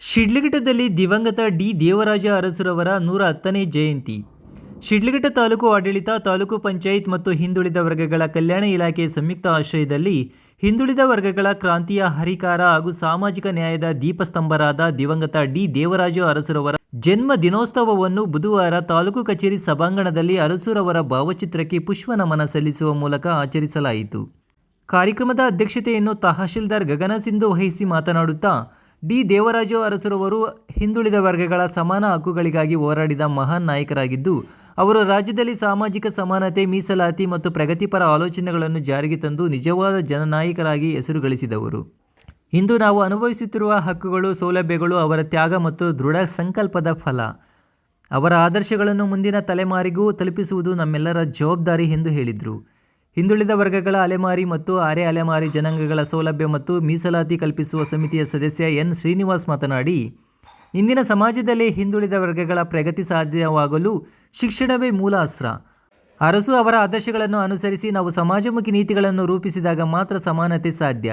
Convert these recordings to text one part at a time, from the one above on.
ಶಿಡ್ಲಘಟ್ಟದಲ್ಲಿ ದಿವಂಗತ ಡಿ ದೇವರಾಜ ಅರಸುರವರ ನೂರ ಹತ್ತನೇ ಜಯಂತಿ. ಶಿಡ್ಲಘಟ್ಟ ತಾಲೂಕು ಆಡಳಿತ, ತಾಲೂಕು ಪಂಚಾಯತ್ ಮತ್ತು ಹಿಂದುಳಿದ ವರ್ಗಗಳ ಕಲ್ಯಾಣ ಇಲಾಖೆ ಸಂಯುಕ್ತ ಆಶ್ರಯದಲ್ಲಿ ಹಿಂದುಳಿದ ವರ್ಗಗಳ ಕ್ರಾಂತಿಯ ಹರಿಕಾರ ಹಾಗೂ ಸಾಮಾಜಿಕ ನ್ಯಾಯದ ದೀಪಸ್ತಂಭರಾದ ದಿವಂಗತ ಡಿ ದೇವರಾಜ ಅರಸುರವರ ಜನ್ಮ ದಿನೋತ್ಸವವನ್ನು ಬುಧವಾರ ತಾಲೂಕು ಕಚೇರಿ ಸಭಾಂಗಣದಲ್ಲಿ ಅರಸುರವರ ಭಾವಚಿತ್ರಕ್ಕೆ ಪುಷ್ಪ ನಮನ ಸಲ್ಲಿಸುವ ಮೂಲಕ ಆಚರಿಸಲಾಯಿತು. ಕಾರ್ಯಕ್ರಮದ ಅಧ್ಯಕ್ಷತೆಯನ್ನು ತಹಶೀಲ್ದಾರ್ ಗಗನ ಸಿಂಧು ವಹಿಸಿ ಮಾತನಾಡುತ್ತಾ ಡಿ ದೇವರಾಜು ಅರಸರವರು ಹಿಂದುಳಿದ ವರ್ಗಗಳ ಸಮಾನ ಹಕ್ಕುಗಳಿಗಾಗಿ ಹೋರಾಡಿದ ಮಹಾನ್ ನಾಯಕರಾಗಿದ್ದು, ಅವರು ರಾಜ್ಯದಲ್ಲಿ ಸಾಮಾಜಿಕ ಸಮಾನತೆ, ಮೀಸಲಾತಿ ಮತ್ತು ಪ್ರಗತಿಪರ ಆಲೋಚನೆಗಳನ್ನು ಜಾರಿಗೆ ತಂದು ನಿಜವಾದ ಜನನಾಯಕರಾಗಿ ಹೆಸರು ಗಳಿಸಿದವರು ಇಂದು ನಾವು ಅನುಭವಿಸುತ್ತಿರುವ ಹಕ್ಕುಗಳು, ಸೌಲಭ್ಯಗಳು ಅವರ ತ್ಯಾಗ ಮತ್ತು ದೃಢ ಸಂಕಲ್ಪದ ಫಲ. ಅವರ ಆದರ್ಶಗಳನ್ನು ಮುಂದಿನ ತಲೆಮಾರಿಗೂ ತಲುಪಿಸುವುದು ನಮ್ಮೆಲ್ಲರ ಜವಾಬ್ದಾರಿ ಎಂದು ಹೇಳಿದರು. ಹಿಂದುಳಿದ ವರ್ಗಗಳ ಅಲೆಮಾರಿ ಮತ್ತು ಅರೆ ಅಲೆಮಾರಿ ಜನಾಂಗಗಳ ಸೌಲಭ್ಯ ಮತ್ತು ಮೀಸಲಾತಿ ಕಲ್ಪಿಸುವ ಸಮಿತಿಯ ಸದಸ್ಯ ಎನ್. ಶ್ರೀನಿವಾಸ್ ಮಾತನಾಡಿ, ಇಂದಿನ ಸಮಾಜದಲ್ಲಿ ಹಿಂದುಳಿದ ವರ್ಗಗಳ ಪ್ರಗತಿ ಸಾಧ್ಯವಾಗಲು ಶಿಕ್ಷಣವೇ ಮೂಲ ಅಸ್ತ್ರ. ಅರಸು ಅವರ ಆದರ್ಶಗಳನ್ನು ಅನುಸರಿಸಿ ನಾವು ಸಮಾಜಮುಖಿ ನೀತಿಗಳನ್ನು ರೂಪಿಸಿದಾಗ ಮಾತ್ರ ಸಮಾನತೆ ಸಾಧ್ಯ.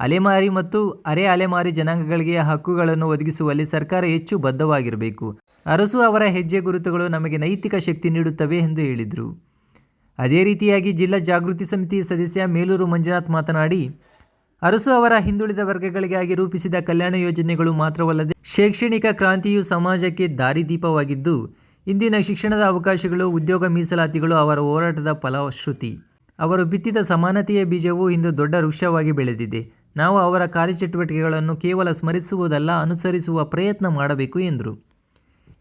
ಅಲೆಮಾರಿ ಮತ್ತು ಅರೆ ಅಲೆಮಾರಿ ಜನಾಂಗಗಳಿಗೆ ಹಕ್ಕುಗಳನ್ನು ಒದಗಿಸುವಲ್ಲಿ ಸರ್ಕಾರ ಹೆಚ್ಚು ಬದ್ಧವಾಗಿರಬೇಕು. ಅರಸು ಅವರ ಹೆಜ್ಜೆ ಗುರುತುಗಳು ನಮಗೆ ನೈತಿಕ ಶಕ್ತಿ ನೀಡುತ್ತವೆ ಎಂದು ಹೇಳಿದರು. ಅದೇ ರೀತಿಯಾಗಿ ಜಿಲ್ಲಾ ಜಾಗೃತಿ ಸಮಿತಿ ಸದಸ್ಯ ಮೇಲೂರು ಮಂಜುನಾಥ್ ಮಾತನಾಡಿ, ಅರಸು ಅವರ ಹಿಂದುಳಿದ ವರ್ಗಗಳಿಗಾಗಿ ರೂಪಿಸಿದ ಕಲ್ಯಾಣ ಯೋಜನೆಗಳು ಮಾತ್ರವಲ್ಲದೆ ಶೈಕ್ಷಣಿಕ ಕ್ರಾಂತಿಯು ಸಮಾಜಕ್ಕೆ ದಾರಿದೀಪವಾಗಿದ್ದು, ಇಂದಿನ ಶಿಕ್ಷಣದ ಅವಕಾಶಗಳು, ಉದ್ಯೋಗ ಮೀಸಲಾತಿಗಳು ಅವರ ಹೋರಾಟದ ಫಲಶ್ರುತಿ. ಅವರು ಬಿತ್ತಿದ ಸಮಾನತೆಯ ಬೀಜವು ಇಂದು ದೊಡ್ಡ ವೃಕ್ಷವಾಗಿ ಬೆಳೆದಿದೆ. ನಾವು ಅವರ ಕಾರ್ಯಚಟುವಟಿಕೆಗಳನ್ನು ಕೇವಲ ಸ್ಮರಿಸುವುದಲ್ಲ, ಅನುಸರಿಸುವ ಪ್ರಯತ್ನ ಮಾಡಬೇಕು ಎಂದರು.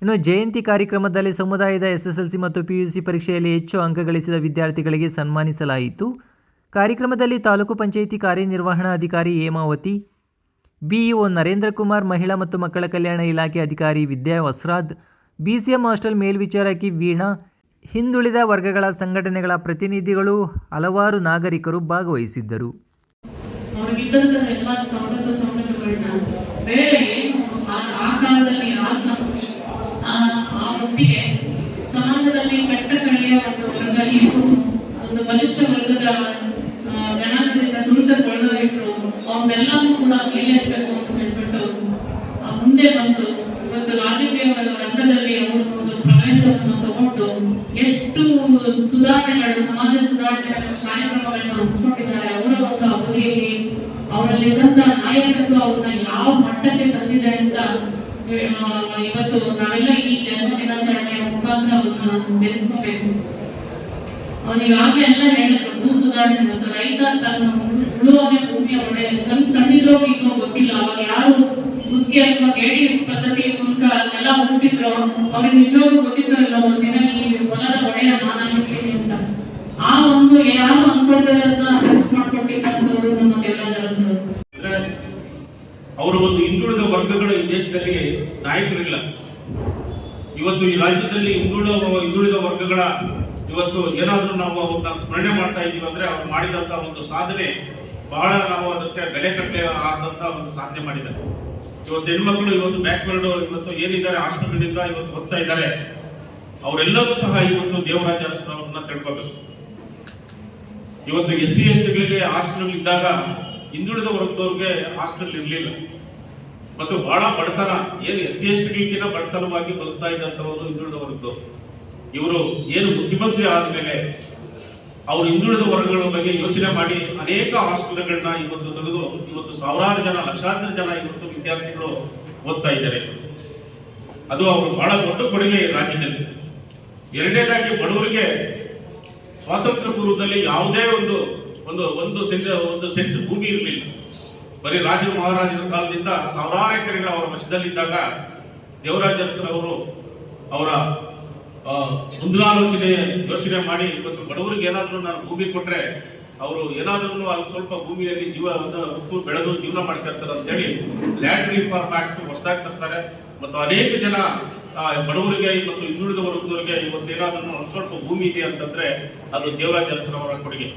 ಇನ್ನು ಜಯಂತಿ ಕಾರ್ಯಕ್ರಮದಲ್ಲಿ ಸಮುದಾಯದ ಎಸ್ಎಸ್ಎಲ್ಸಿ ಮತ್ತು ಪಿಯುಸಿ ಪರೀಕ್ಷೆಯಲ್ಲಿ ಹೆಚ್ಚು ಅಂಕ ಗಳಿಸಿದ ವಿದ್ಯಾರ್ಥಿಗಳಿಗೆ ಸನ್ಮಾನಿಸಲಾಯಿತು. ಕಾರ್ಯಕ್ರಮದಲ್ಲಿ ತಾಲೂಕು ಪಂಚಾಯಿತಿ ಕಾರ್ಯನಿರ್ವಹಣಾಧಿಕಾರಿ ಹೇಮಾವತಿ, ಬಿಇಒ ನರೇಂದ್ರ ಕುಮಾರ್ ಮಹಿಳಾ ಮತ್ತು ಮಕ್ಕಳ ಕಲ್ಯಾಣ ಇಲಾಖೆ ಅಧಿಕಾರಿ ವಿದ್ಯಾ ವಸ್ರಾದ್, ಬಿಸಿಎಂ ಹಾಸ್ಟೆಲ್ ಮೇಲ್ವಿಚಾರಕಿ ವೀಣಾ, ಹಿಂದುಳಿದ ವರ್ಗಗಳ ಸಂಘಟನೆಗಳ ಪ್ರತಿನಿಧಿಗಳು, ಹಲವಾರು ನಾಗರಿಕರು ಭಾಗವಹಿಸಿದ್ದರು. ಆ- ಆ ಸಮಾಜದಲ್ಲಿ ಕಟ್ಟ ಕಡೆಯ ಒಂದು ವರ್ಗ ಒಂದು ಬಲಿಷ್ಠ ವರ್ಗದ ಜನಾಂಗದಿಂದ ತುಳಿತಗೊಳ್ಳೋದಿದ್ರು ಅವನ್ನೆಲ್ಲವೂ ಕೂಡ ಮೇಲೆತ್ತಬೇಕು ಅಂತ ಹೇಳ್ಬಿಟ್ಟು ಮುಂದೆ ಬಂದು ಇವತ್ತು ರಾಜಕೀಯ ರಂಗದಲ್ಲಿ ಅವರು ಒಂದು ಪ್ರವೇಶವನ್ನು ತಗೊಂಡು ಎಷ್ಟು ಸುಧಾರಣೆಗಳು, ಸಮಾಜ ಸುಧಾರಣೆ ಕಾರ್ಯಕ್ರಮಗಳನ್ನ ಹಮ್ಮಿಕೊಂಡಿದ್ದಾರೆ ಅವರ ಒಂದು ಅವಧಿಯಲ್ಲಿ ಅವರಲ್ಲಿದ್ದಂತ ನಾಯಕತ್ವ ಅವ್ರನ್ನ ಯಾವ ಮಟ್ಟಕ್ಕೆ ತಂದಿದೆ ಅಂತ ಇವತ್ತು ನಾವೆಲ್ಲ ಈ ಜನ್ಮ ದಿನಾಚರಣೆಯ ಮುಖಾಂತರ ಬೆಳೆಸ್ಕೋಬೇಕು. ಅವನಿಗಾಗಲೇ ಎಲ್ಲ ಹೇಳಿದ್ರು ಸುಧಾರಣೆ ಮತ್ತು ರೈತ ತನ್ನ ಉಳುವಾಗೆ ಭೂಮಿಯ ಒಡೆ ಕನ್ಸ್ ಕಂಡಿದ್ರೋ ಈಗ ಗೊತ್ತಿಲ್ಲ. ಅವಾಗ ಯಾರು ಗುತ್ತಿಗೆ ಅಥವಾ ಗೇಡಿ ಪದ್ಧತಿ, ಸುಂಕ ಎಲ್ಲ ಹುಟ್ಟಿದ್ರು ಅವ್ರಿಗೆ ನಿಜವಾಗ್ಲೂ ಗೊತ್ತಿತ್ತೋ ಇಲ್ಲ ಒಂದಿನ ಈ ಹೊಲದ ಒಡೆಯ ನಾನಾಗಿರ್ತೀನಿ ಅಂತ. ಆ ಒಂದು ಯಾರು ಅನ್ಕೊಳ್ತಾರನ್ನ ಫಿಕ್ಸ್ ಅವರು ಒಂದು ಹಿಂದುಳಿದ ವರ್ಗಗಳು ಈ ದೇಶದಲ್ಲಿ ನಾಯಕರಿಲ್ಲ. ಇವತ್ತು ಈ ರಾಜ್ಯದಲ್ಲಿ ಹಿಂದುಳಿದ ಹಿಂದುಳಿದ ವರ್ಗಗಳ ಇವತ್ತು ಏನಾದರೂ ನಾವು ಅವ್ರನ್ನ ಸ್ಮರಣೆ ಮಾಡ್ತಾ ಇದ್ದೀವಿ ಅಂದ್ರೆ ಅವ್ರು ಮಾಡಿದಂತ ಒಂದು ಸಾಧನೆ ಬಹಳ ನಾವು ಅದಕ್ಕೆ ಬೆಲೆ ಕಟ್ಟಲೆ ಆದಂತ ಒಂದು ಸಾಧನೆ ಮಾಡಿದ್ದಾರೆ. ಇವತ್ತು ಹೆಣ್ಮಕ್ಳು ಇವತ್ತು ಬ್ಯಾಕ್ವರ್ಡ್ ಇವತ್ತು ಏನಿದ್ದಾರೆ, ಹಾಸ್ಟೆಲ್ಗಳಿಂದ ಇವತ್ತು ಹೋಗ್ತಾ ಇದ್ದಾರೆ, ಅವರೆಲ್ಲರೂ ಸಹ ಇವತ್ತು ದೇವರಾಜ ಅರಸರವ್ರನ್ನ ತಿಳ್ಕೋಬೇಕು. ಇವತ್ತು ಎಸ್ ಸಿ ಎಸ್ ಟಿಗಳಿಗೆ ಹಾಸ್ಪಿಟಲ್ ಹಿಂದುಳಿದ ವರ್ಗದವ್ರಿಗೆ ಹಾಸ್ಟೆಲ್ ಇರಲಿಲ್ಲ. ಮತ್ತು ಬಹಳ ಬಡತನ, ಏನು ಎಸ್ ಸಿ ಎಸ್ ಟಿಗಿಂತ ಬಡತನವಾಗಿ ಬದುಕ್ತಾ ಇದ್ದಂಥವರು ಹಿಂದುಳಿದ ವರ್ಗದವರು. ಇವರು ಏನು ಮುಖ್ಯಮಂತ್ರಿ ಆದಮೇಲೆ ಅವರು ಹಿಂದುಳಿದ ವರ್ಗಗಳ ಬಗ್ಗೆ ಯೋಚನೆ ಮಾಡಿ ಅನೇಕ ಹಾಸ್ಟೆಲ್ಗಳನ್ನ ಇವತ್ತು ತೆಗೆದು ಇವತ್ತು ಸಾವಿರಾರು ಜನ, ಲಕ್ಷಾಂತರ ಜನ ಇವತ್ತು ವಿದ್ಯಾರ್ಥಿಗಳು ಓದ್ತಾ ಇದ್ದಾರೆ. ಅದು ಅವರು ಬಹಳ ದೊಡ್ಡ ಕೊಡುಗೆ ರಾಜ್ಯದಲ್ಲಿ. ಎರಡನೇದಾಗಿ ಬಡವರಿಗೆ ಸ್ವಾತಂತ್ರ್ಯ ಪೂರ್ವದಲ್ಲಿ ಯಾವುದೇ ಒಂದು ಒಂದು ಒಂದು ಸೆಂಟ್ ಒಂದು ಸೆಂಟ್ ಭೂಮಿ ಇರಲಿಲ್ಲ. ಬರೀ ರಾಜ ಮಹಾರಾಜರ ಕಾಲದಿಂದ ಸಾವಿರಾರು ಎಕರೆಗಳ ಅವರ ವಶದಲ್ಲಿದ್ದಾಗ ದೇವರಾಜ ಅರಸರವರು ಅವರ ಮುಂದಾಲೋಚನೆ ಯೋಚನೆ ಮಾಡಿ, ಇವತ್ತು ಬಡವರಿಗೆ ಏನಾದರೂ ನಾನು ಭೂಮಿ ಕೊಟ್ಟರೆ ಅವರು ಏನಾದರೂ ಅಲ್ಲಿ ಸ್ವಲ್ಪ ಭೂಮಿಯಲ್ಲಿ ಜೀವವನ್ನು ಉತ್ತು ಬೆಳೆದು ಜೀವನ ಮಾಡ್ಕೊಳ್ತಾರೆ ಅಂತ ಹೇಳಿ ಲ್ಯಾಂಡ್ ರಿಫಾರ್ಮ್ ಆಕ್ಟ್ ಹೊಸದಾಗಿ ತರ್ತಾರೆ. ಮತ್ತು ಅನೇಕ ಜನ ಬಡವರಿಗೆ ಮತ್ತು ಹಿಂದುಳಿದ ವರ್ಗದವರಿಗೆ ಇವತ್ತು ಏನಾದರೂ ಸ್ವಲ್ಪ ಭೂಮಿ ಇದೆ ಅಂತಂದ್ರೆ ಅದು ದೇವರಾಜ ಅರಸರವರ ಕೊಡುಗೆ.